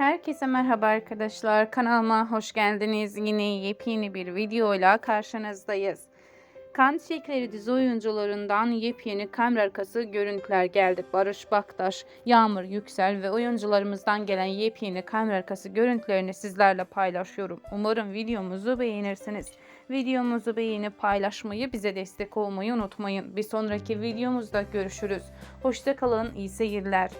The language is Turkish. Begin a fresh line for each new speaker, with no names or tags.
Herkese merhaba arkadaşlar. Kanalıma hoş geldiniz. Yine yepyeni bir videoyla karşınızdayız. Kan Çiçekleri dizi oyuncularından yepyeni kamera arkası görüntüler geldi. Barış Baktaş, Yağmur Yüksel ve oyuncularımızdan gelen yepyeni kamera arkası görüntülerini sizlerle paylaşıyorum. Umarım videomuzu beğenirsiniz. Videomuzu beğenip paylaşmayı, bize destek olmayı unutmayın. Bir sonraki videomuzda görüşürüz. Hoşçakalın, iyi seyirler.